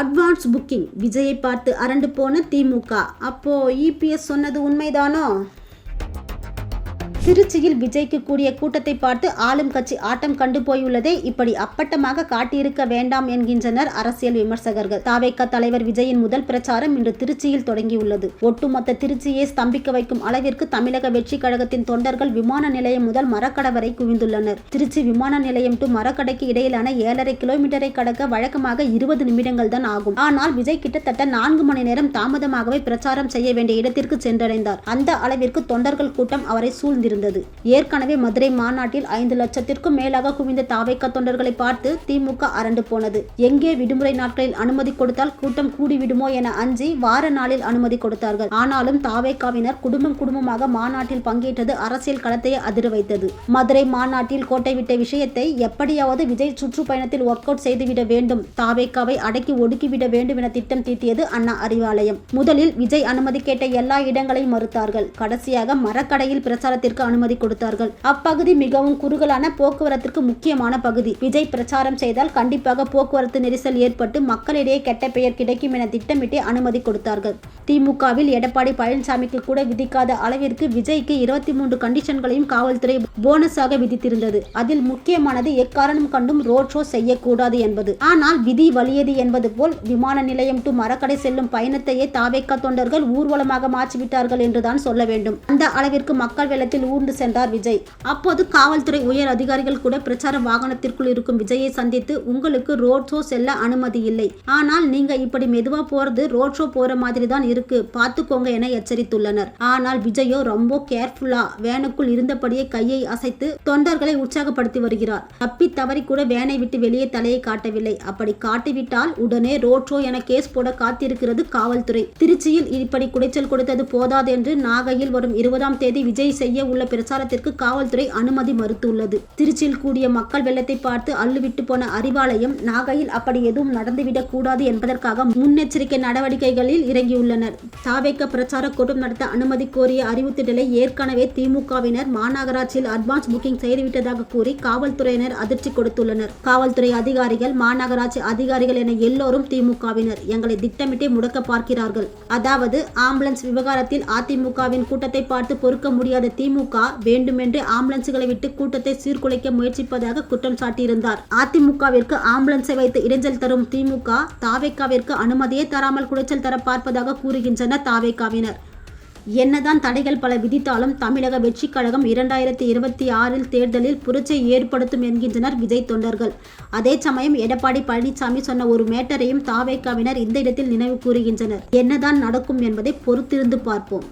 Advance booking. விஜயை பார்த்து அரண்டு போன திமுக அப்போ இபிஎஸ் சொன்னது உண்மைதானோ? திருச்சியில் விஜய்க்கு கூடிய கூட்டத்தை பார்த்து ஆளும் கட்சி ஆட்டம் கண்டு போயுள்ளதை இப்படி அப்பட்டமாக காட்டியிருக்க வேண்டாம் என்கின்றனர் அரசியல் விமர்சகர்கள். தாவேக்க தலைவர் விஜயின் முதல் பிரச்சாரம் இன்று திருச்சியில் தொடங்கியுள்ளது. ஒட்டுமொத்த திருச்சியை ஸ்தம்பிக்க வைக்கும் அளவிற்கு தமிழக வெற்றி கழகத்தின் தொண்டர்கள் விமான நிலையம் முதல் மரக்கடை வரை குவிந்துள்ளனர். திருச்சி விமான நிலையம் டு மரக்கடைக்கு இடையிலான ஏழரை கிலோமீட்டரை கடக்க வழக்கமாக இருபது நிமிடங்கள் தான் ஆகும். ஆனால் விஜய் கிட்டத்தட்ட நான்கு மணி நேரம் தாமதமாகவே பிரச்சாரம் செய்ய வேண்டிய இடத்திற்கு சென்றடைந்தார். அந்த அளவிற்கு தொண்டர்கள் கூட்டம் அவரை சூழ்ந்திருந்தது. இருந்தது. ஏற்கனவே மதுரை மாநாட்டில் ஐந்து லட்சத்திற்கும் மேலாக குவிந்த தாவைக்க தொண்டர்களை பார்த்து திமுக அரண்டு போனது. எங்கே விடுமுறை நாட்களில் அனுமதி கொடுத்தால் கூட்டம் கூடிவிடுமோ என அஞ்சி வார நாளில் அனுமதி கொடுத்தார்கள். ஆனாலும் தாவேக்காவினர் குடும்பம் குடும்பமாக மாநாட்டில் பங்கேற்றது அரசியல் களத்தையே அதிர வைத்தது. மதுரை மாநாட்டில் கோட்டை விட்ட விஷயத்தை எப்படியாவது விஜய் சுற்றுப்பயணத்தில் ஒர்க் அவுட் செய்துவிட வேண்டும். தாவேக்காவை அடக்கி ஒடுக்கிவிட வேண்டும் என திட்டம் தீட்டியது அண்ணா அறிவாலயம். முதலில் விஜய் அனுமதி கேட்ட எல்லா இடங்களையும் மறுத்தார்கள். கடைசியாக மரக்கடையில் பிரச்சாரத்திற்கு அனுமதி கொடுத்தார்கள். அப்பகுதி மிகவும் குறுகலான போக்குவரத்திற்கு முக்கியமான பகுதி. விஜய் பிரச்சாரம் செய்தால் கண்டிப்பாக போக்குவரத்து நெரிசல் ஏற்பட்டு மக்களிடையே கெட்ட பெயர் கிடைக்கும் என திட்டமிட்டு அனுமதி கொடுத்தார்கள். திமுகவில் எடப்பாடி பழனிசாமிக்கு கூட விதிக்காத அளவிற்கு விஜய்க்கு இருபத்தி மூன்று கண்டிஷன்களையும் காவல்துறை போனஸாக விதித்திருந்தது. அதில் முக்கியமானது எக்காரணம் கண்டும் ரோட் ஷோ செய்யக்கூடாது என்பது. ஆனால் விதி வலியது என்பது போல் விமான நிலையம் டு மரக்கடை செல்லும் பயணத்தையே தாவேக்கா தொண்டர்கள் ஊர்வலமாக மாற்றிவிட்டார்கள் என்றுதான் சொல்ல வேண்டும். அந்த அளவிற்கு மக்கள் வெள்ளத்தில் ஊர்ந்து சென்றார் விஜய். அப்போது காவல்துறை உயர் அதிகாரிகள் கூட பிரச்சார வாகனத்திற்குள் இருக்கும் விஜயை சந்தித்து உங்களுக்கு ரோட் ஷோ செல்ல அனுமதி இல்லை. ஆனால் நீங்க இப்படி மெதுவா போறது ரோட் ஷோ போற மாதிரி தான் இருக்கு. பார்த்துக்கோங்க என எச்சரித்துள்ளனர். ஆனால் விஜயோ ரொம்ப கேர்ஃபுல்லா வேனுக்குள் இருந்தபடியே கையை அசைத்து தொண்டர்களை உற்சாகப்படுத்தி வருகிறார். தப்பி தவறி கூட வேனை விட்டு வெளியே தலையை காட்டவில்லை. அப்படி காட்டிவிட்டால் உடனே ரோட் ஷோ என கேஸ் போட காத்திருக்கிறது காவல்துறை. திருச்சியில் இப்படி குடைச்சல் கொடுத்தது போதாது என்று நாகையில் வரும் இருபதாம் தேதி விஜய் செய்ய உள்ள பிரச்சாரத்திற்கு காவல்துறை அனுமதி மறுத்துள்ளது. திருச்சியில் கூடிய மக்கள் வெள்ளத்தை பார்த்து அள்ளுவிட்டு போன அறிவாலயம் நாகையில் அப்படி எதுவும் நடந்துவிடக் கூடாது என்பதற்காக முன்னெச்சரிக்கை நடவடிக்கைகளில் இறங்கியுள்ளனர். தாவேக்க பிரச்சார கூட்டம் நடத்த அனுமதி கோரிய அறிவுத்திடலை ஏற்கனவே திமுகவினர் மாநகராட்சியில் அட்வான்ஸ் புக்கிங் செய்துவிட்டதாக கூறி காவல்துறையினர் அதிர்ச்சி கொடுத்துள்ளனர். காவல்துறை அதிகாரிகள் மாநகராட்சி அதிகாரிகள் என எல்லோரும் திமுகவினர். எங்களை திட்டமிட்டே முடக்க பார்க்கிறார்கள். அதாவது ஆம்புலன்ஸ் விவகாரத்தில் அதிமுகவின் கூட்டத்தை பார்த்து பொறுக்க முடியாத திமுக திமுக வேண்டுமென்றே ஆம்புலன்ஸ்களை விட்டு கூட்டத்தை சீர்குலைக்க முயற்சிப்பதாக குற்றம் சாட்டியிருந்தார். அதிமுகவிற்கு ஆம்புலன்ஸை வைத்து இடைஞ்சல் தரும் திமுக தாவேக்காவிற்கு அனுமதியே தராமல் குடைச்சல் தர பார்ப்பதாக கூறுகின்றனர் தாவேக்காவினர். என்னதான் தடைகள் பல விதித்தாலும் தமிழக வெற்றி கழகம் இரண்டாயிரத்தி இருபத்தி ஆறில் தேர்தலில் புரட்சியை ஏற்படுத்தும் என்கின்றனர் விஜய் தொண்டர்கள். அதே சமயம் எடப்பாடி பழனிசாமி சொன்ன ஒரு மேட்டரையும் தாவேக்காவினர் இந்த இடத்தில் நினைவு கூறுகின்றனர். என்னதான் நடக்கும் என்பதை பொறுத்திருந்து பார்ப்போம்.